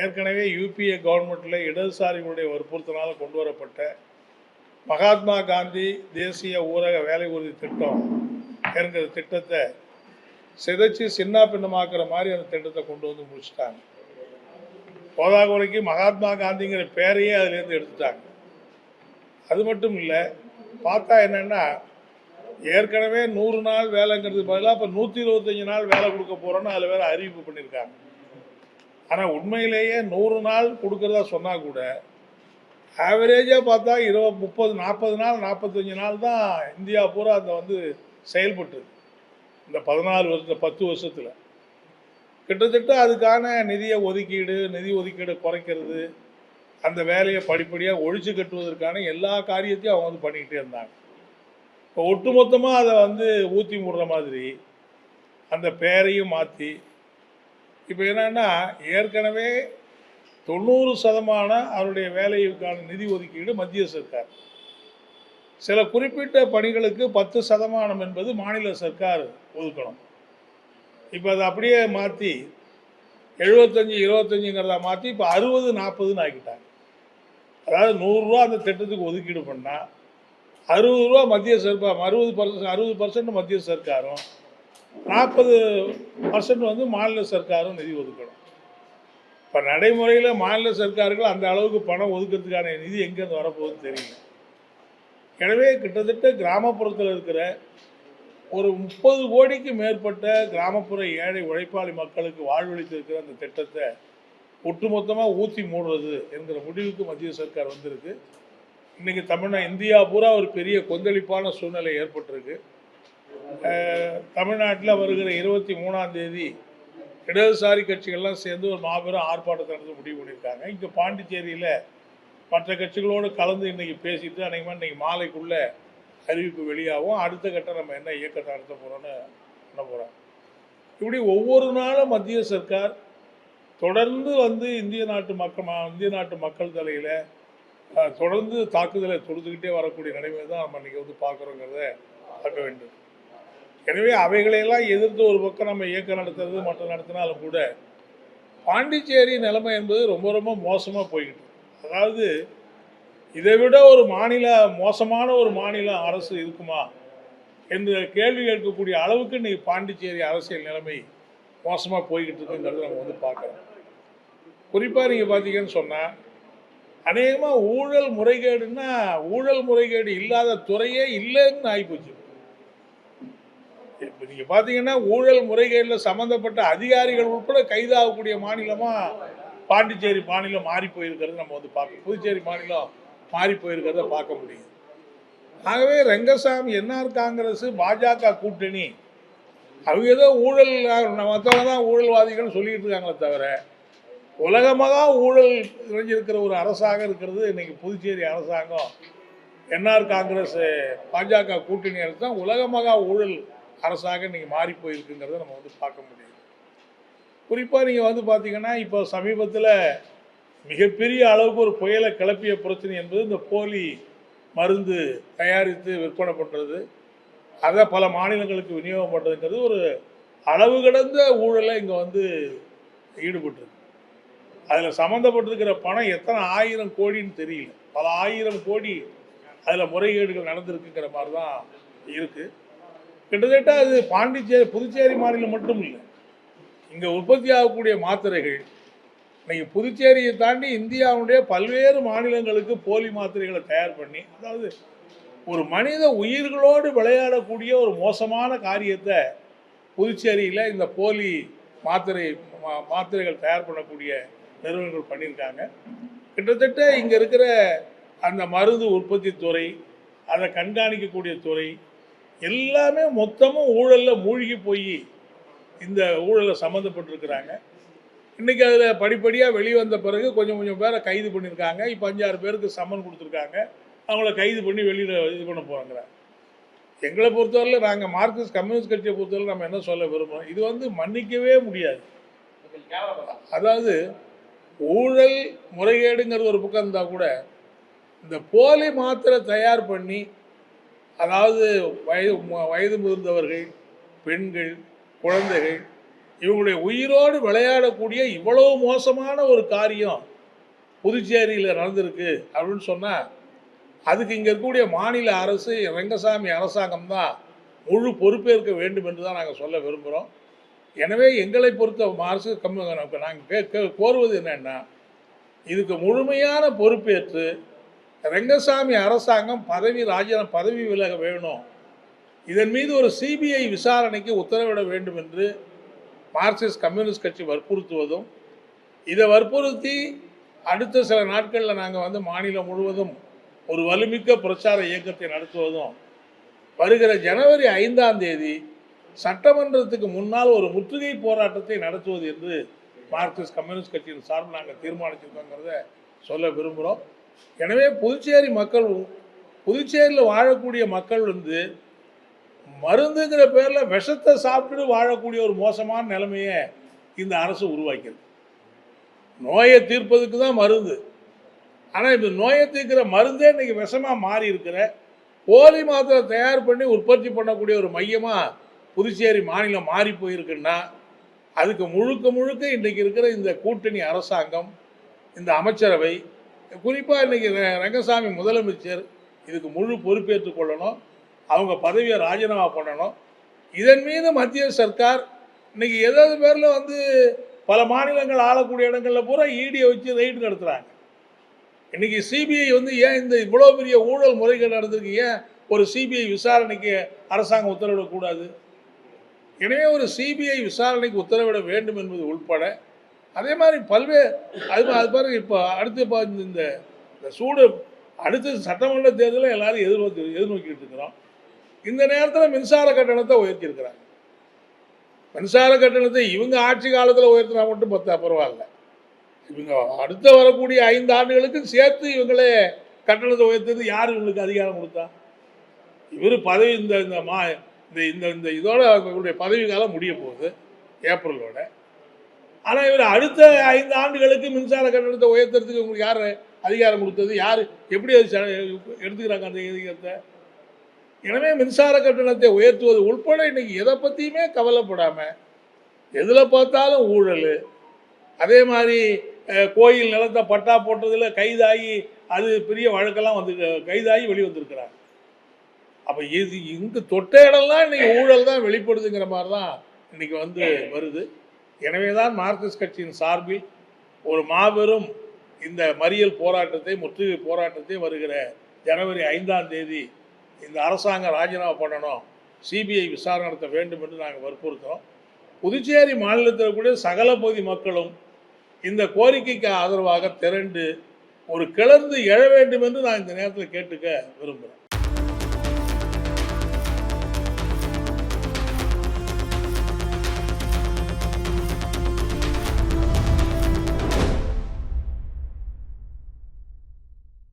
ஏற்கனவே யூபிஏ கவர்மெண்ட்டில் இடதுசாரிகளுடைய வற்புறுத்தனால் கொண்டு வரப்பட்ட மகாத்மா காந்தி தேசிய ஊரக வேலை உறுதி திட்டம் என்கிற திட்டத்தை சிதைச்சு சின்ன பின்னமாக்குற மாதிரி அந்த திட்டத்தை கொண்டு வந்து முடிச்சிட்டாங்க. போதாக்குறைக்கு மகாத்மா காந்திங்கிற பேரையே அதுலேருந்து எடுத்துட்டாங்க. அது மட்டும் இல்லை பார்த்தா என்னென்னா ஏற்கனவே நூறு நாள் வேலைங்கிறது பதிலாக இப்போ நூற்றி இருபத்தஞ்சி நாள் வேலை கொடுக்க போகிறோன்னு அதில் வேறு அறிவிப்பு பண்ணியிருக்காங்க ஆனால் உண்மையிலேயே நூறு நாள் கொடுக்குறதா சொன்னால் கூட ஆவரேஜாக பார்த்தா இருபது முப்பது நாற்பது நாள் நாற்பத்தஞ்சு நாள் தான் இந்தியா பூரா அந்த வந்து செயல்பட்டுது இந்த பதினாலு வருஷத்தில் பத்து வருஷத்தில். கிட்டத்தட்ட அதுக்கான நிதியை ஒதுக்கீடு நிதி ஒதுக்கீடு குறைக்கிறது அந்த வேலையை படிப்படியாக ஒழிச்சு கட்டுவதற்கான எல்லா காரியத்தையும் அவங்க வந்து பண்ணிக்கிட்டே இருந்தாங்க. இப்போ ஒட்டுமொத்தமாக அதை வந்து ஊற்றி முடுற மாதிரி அந்த பேரையும் மாற்றி இப்போ என்னன்னா ஏற்கனவே தொண்ணூறு சதமான அவருடைய வேலைக்கான நிதி ஒதுக்கீடு மத்திய சர்க்கார். சில குறிப்பிட்ட பணிகளுக்கு பத்து சதமானம் என்பது மாநில சர்க்கார் ஒதுக்கணும். இப்போ அதை அப்படியே மாற்றி எழுபத்தஞ்சி இருபத்தஞ்சுங்கிறத மாற்றி இப்போ அறுபது நாற்பதுன்னு ஆக்கிட்டாங்க. அதாவது நூறுரூவா அந்த திட்டத்துக்கு ஒதுக்கீடு பண்ணால் அறுபது ரூபா மத்திய சர்க்கார் அறுபது பர்சன்ட் அறுபது பர்சன்ட் மத்திய சர்க்காரும் நாற்பது பர்சன்ட் வந்து மாநில சர்க்காரும் நிதி ஒதுக்கணும். இப்போ நடைமுறையில் மாநில சர்க்கார்கள் அந்த அளவுக்கு பணம் ஒதுக்கிறதுக்கான நிதி எங்கேருந்து வரப்போகுதுன்னு தெரியல. எனவே கிட்டத்தட்ட கிராமப்புறத்தில் இருக்கிற ஒரு முப்பது கோடிக்கு மேற்பட்ட கிராமப்புற ஏழை உழைப்பாளி மக்களுக்கு வாழ்வளித்திருக்கிற அந்த திட்டத்தை ஒட்டுமொத்தமாக ஊற்றி மூடுறது என்கிற முடிவுக்கு மத்திய சர்க்கார் வந்திருக்கு. இன்றைக்கி தமிழ்நா இந்தியா பூரா ஒரு பெரிய கொந்தளிப்பான சூழ்நிலை ஏற்பட்டிருக்கு. தமிழ்நாட்டில் வருகிற இருபத்தி மூணாம் தேதி இடதுசாரி கட்சிகள்லாம் சேர்ந்து ஒரு மாபெரும் ஆர்ப்பாட்டத்தை நடத்த முடிவு பண்ணியிருக்காங்க. இங்கே பாண்டிச்சேரியில் மற்ற கட்சிகளோடு கலந்து இன்னைக்கு பேசிட்டு அன்றைக்கு இன்றைக்கி மாலைக்குள்ளே அறிவிப்பு வெளியாகும். அடுத்த கட்டம் நம்ம என்ன இயக்கத்தை நடத்த போகிறோன்னு பண்ண போகிறோம் இப்படி ஒவ்வொரு நாளும் மத்திய சர்க்கார் தொடர்ந்து வந்து இந்திய நாட்டு மக்கள் இந்திய நாட்டு மக்கள் தலையில் தொடர்ந்து தாக்குதலை தொடுத்துக்கிட்டே வரக்கூடிய நிலைமை தான் நம்ம இன்றைக்கி வந்து பார்க்குறோங்கிறத பார்க்க வேண்டும். எனவே அவைகளையெல்லாம் எதிர்த்து ஒரு பக்கம் நம்ம இயக்கம் நடத்துறது மற்ற நடத்தினாலும் கூட பாண்டிச்சேரி நிலைமை என்பது ரொம்ப ரொம்ப மோசமாக போய்கிட்டு அதாவது இதை விட ஒரு மாநில மோசமான ஒரு மாநில அரசு இருக்குமா என்று கேள்வி கேட்கக்கூடிய அளவுக்கு இன்றைக்கி பாண்டிச்சேரி அரசியல் நிலைமை மோசமாக போய்கிட்டு இருக்குங்கிறது நம்ம வந்து பார்க்குறோம். குறிப்பாக நீங்கள் பார்த்தீங்கன்னு சொன்னால் அநேகமாக ஊழல் முறைகேடுன்னா ஊழல் முறைகேடு இல்லாத துறையே இல்லைன்னு ஆகிப்போச்சு நீங்கள் பார்த்தீங்கன்னா ஊழல் முறைகேடில் சம்மந்தப்பட்ட அதிகாரிகள் உட்பட கைதாகக்கூடிய மாநிலமாக பாண்டிச்சேரி மாநிலம் மாறி போயிருக்கிறது நம்ம வந்து பார்க்க புதுச்சேரி மாநிலம் மாறி போயிருக்கிறத பார்க்க முடியும். ஆகவே ரெங்கசாமி என்ஆர் காங்கிரஸ் பாஜக கூட்டணி அவங்க ஏதோ ஊழல் மற்றவங்க தான் ஊழல்வாதிகள் சொல்லிட்டு இருக்காங்களே தவிர உலகமாக ஊழல் நிறைஞ்சிருக்கிற ஒரு அரசாக இருக்கிறது இன்னைக்கு புதுச்சேரி அரசாங்கம். என்ஆர் காங்கிரஸ் பாஜக கூட்டணி அரசு தான் உலகமாக ஊழல் அரசாக இன்றைக்கி மாறி போயிருக்குங்கிறத நம்ம வந்து பார்க்க முடியுது. குறிப்பாக நீங்கள் வந்து பார்த்தீங்கன்னா இப்போ சமீபத்தில் மிகப்பெரிய அளவுக்கு ஒரு புயலை கிளப்பிய பிரச்சனை என்பது இந்த போலி மருந்து தயாரித்து விற்பனை பண்ணுறது அதை பல மாநிலங்களுக்கு விநியோகம் பண்ணுறதுங்கிறது ஒரு அளவு கடந்த ஊழலை இங்கே வந்து ஈடுபட்டிருக்கு. அதில் சம்மந்தப்பட்டிருக்கிற பணம் எத்தனை ஆயிரம் கோடின்னு தெரியல. பல ஆயிரம் கோடி அதில் முறைகேடுகள் நடந்திருக்குங்கிற மாதிரி தான் இருக்குது கிட்டத்தட்ட அது பாண்டிச்சேரி புதுச்சேரி மாநிலம் மட்டும் இல்லை. இங்கே உற்பத்தி ஆகக்கூடிய மாத்திரைகள் இன்னைக்கு புதுச்சேரியை தாண்டி இந்தியாவுடைய பல்வேறு மாநிலங்களுக்கு போலி மாத்திரைகளை தயார் பண்ணி அதாவது ஒரு மனித உயிர்களோடு விளையாடக்கூடிய ஒரு மோசமான காரியத்தை புதுச்சேரியில் இந்த போலி மாத்திரை மா- மாத்திரைகள் தயார் பண்ணக்கூடிய நிறுவனங்கள் பண்ணியிருக்காங்க. கிட்டத்தட்ட இங்கே இருக்கிற அந்த மருந்து உற்பத்தி துறை அதை கண்காணிக்கக்கூடிய துறை எல்லாமே மொத்தமும் ஊழலில் மூழ்கி போய் இந்த ஊழலில் சம்மந்தப்பட்டிருக்கிறாங்க. இன்றைக்கி அதில் படிப்படியாக வெளிவந்த பிறகு கொஞ்சம் கொஞ்சம் பேரை கைது பண்ணியிருக்காங்க. இப்போ அஞ்சாறு பேருக்கு சம்மன் கொடுத்துருக்காங்க. அவங்கள கைது பண்ணி வெளியில் இது பண்ண போகிறாங்கிறாங்க எங்களை பொறுத்தவரையில் நாங்கள் மார்க்சிஸ்ட் கம்யூனிஸ்ட் கட்சியை பொறுத்தவரை நம்ம என்ன சொல்ல விரும்புகிறோம் இது வந்து மன்னிக்கவே முடியாது. அதாவது ஊழல் முறைகேடுங்கிறது ஒரு பக்கம் இருந்தால் கூட இந்த போலி மாத்திரை தயார் பண்ணி அதாவது வயது வயது முதிர்ந்தவர்கள் பெண்கள் குழந்தைகள் இவங்களுடைய உயிரோடு விளையாடக்கூடிய இவ்வளவு மோசமான ஒரு காரியம் புதுச்சேரியில் நடந்திருக்கு அப்படின்னு சொன்னால் அதுக்கு இங்கே இருக்கக்கூடிய மாநில அரசு ரங்கசாமி அரசாங்கம் தான் முழு பொறுப்பேற்க வேண்டும் என்று தான் நாங்கள் சொல்ல விரும்புகிறோம் எனவே எங்களை பொறுத்த அரசு கம்மி நாங்கள் கோருவது என்னென்னா இதுக்கு முழுமையான பொறுப்பேற்று ரெங்கசாமி அரசாங்கம் பதவி ராஜினாமா பதவி விலக வேணும். இதன் மீது ஒரு சிபிஐ விசாரணைக்கு உத்தரவிட வேண்டும் என்று மார்க்சிஸ்ட் கம்யூனிஸ்ட் கட்சி வற்புறுத்துவதும் இதை வற்புறுத்தி அடுத்த சில நாட்களில் நாங்கள் வந்து மாநிலம் முழுவதும் ஒரு வலுமிக்க பிரச்சார இயக்கத்தை நடத்துவதும் வருகிற ஜனவரி ஐந்தாம் தேதி சட்டமன்றத்துக்கு முன்னால் ஒரு முற்றுகை போராட்டத்தை நடத்துவது என்று மார்க்சிஸ்ட் கம்யூனிஸ்ட் கட்சியின் சார்பில் நாங்கள் தீர்மானிச்சிருக்கோங்கிறத சொல்ல விரும்புகிறோம் எனவே புதுச்சேரி மக்கள் புதுச்சேரியில் வாழக்கூடிய மக்கள் வந்து மருந்துங்கிற பேரில் விஷத்தை சாப்பிட்டு வாழக்கூடிய ஒரு மோசமான நிலைமையை இந்த அரசு உருவாக்கிறது நோயை தீர்ப்பதுக்கு தான் மருந்து. ஆனால் இப்போ நோயை தீர்க்கிற மருந்தே இன்றைக்கி விஷமாக மாறி இருக்கிற போலி மாத்திரை தயார் பண்ணி உற்பத்தி பண்ணக்கூடிய ஒரு மையமாக புதுச்சேரி மாநிலம் மாறி போயிருக்குன்னா அதுக்கு முழுக்க முழுக்க இன்றைக்கு இருக்கிற இந்த கூட்டணி அரசாங்கம் இந்த அமைச்சரவை குறிப்பாக இன்றைக்கி ரங்கசாமி முதலமைச்சர் இதுக்கு முழு பொறுப்பேற்றுக் கொள்ளணும். அவங்க பதவியை ராஜினாமா பண்ணணும். இதன் மீது மத்திய சர்க்கார் இன்றைக்கி ஏதாவது பேரில் வந்து பல மாநிலங்கள் ஆளக்கூடிய இடங்களில் பூரா ஈடியை வச்சு ரைடு நடத்துகிறாங்க இன்றைக்கி சிபிஐ வந்து ஏன் இந்த இவ்வளோ பெரிய ஊழல் முறைகள் நடந்திருக்கு? ஏன் ஒரு சிபிஐ விசாரணைக்கு அரசாங்கம் உத்தரவிடக்கூடாது? எனவே ஒரு சிபிஐ விசாரணைக்கு உத்தரவிட வேண்டும் என்பது உள்பட அதே மாதிரி பல்வேறு அது அது பாருங்க இப்போ அடுத்து இப்போ இந்த- இந்த சூடு அடுத்து சட்டமன்ற தேர்தலை எல்லாரும் எதிர்நோக்கி எதிர்நோக்கிட்டு இருக்கிறோம். இந்த நேரத்தில் மின்சார கட்டணத்தை உயர்த்தியிருக்கிறாங்க. மின்சார கட்டணத்தை இவங்க ஆட்சி காலத்தில் உயர்த்தினா மட்டும் பத்தா பரவாயில்ல. இவங்க அடுத்த வரக்கூடிய ஐந்து ஆண்டுகளுக்கு சேர்த்து இவங்களே கட்டணத்தை உயர்த்தது யார்? இவங்களுக்கு அதிகாரம் கொடுத்தா? இவர் பதவி இந்த இந்த மா இந்த இந்த இந்த இதோட இவருடைய பதவி காலம் முடிய போகுது ஏப்ரலோட. ஆனால் இவர் அடுத்த ஐந்து ஆண்டுகளுக்கு மின்சார கட்டணத்தை உயர்த்துறதுக்கு உங்களுக்கு யார் அதிகாரம் கொடுத்தது? யார்? எப்படி அது எடுத்துக்கிறாங்க அந்த அதிகாரத்தை எனவே மின்சார கட்டணத்தை உயர்த்துவது உள்பட இன்னைக்கு எதை பற்றியுமே கவலைப்படாமல் எதில் பார்த்தாலும் ஊழல். அதே மாதிரி கோயில் நிலத்தை பட்டா போட்டதில் கைதாகி அது பெரிய வழக்கெல்லாம் வந்து கைதாகி வெளிவந்திருக்கிறாங்க அப்போ இது இங்கு தொட்ட இடம்லாம் இன்னைக்கு ஊழல் தான் வெளிப்படுதுங்கிற மாதிரி தான் இன்னைக்கு வந்து வருது. எனவே தான் மார்க்சிஸ்ட் கட்சியின் சார்பில் ஒரு மாபெரும் இந்த மறியல் போராட்டத்தை முற்றுகை போராட்டத்தை வருகிற ஜனவரி ஐந்தாம் தேதி இந்த அரசாங்கம் ராஜினாமா பண்ணணும் சிபிஐ விசாரணை நடத்த வேண்டும் என்று நாங்கள் வற்புறுத்தோம். புதுச்சேரி மாநிலத்தில் கூட சகல பகுதி மக்களும் இந்த கோரிக்கைக்கு ஆதரவாக திரண்டு ஒரு கிளர்ந்து எழ வேண்டும் என்று நான் இந்த நேரத்தில் கேட்டுக்க விரும்புகிறேன்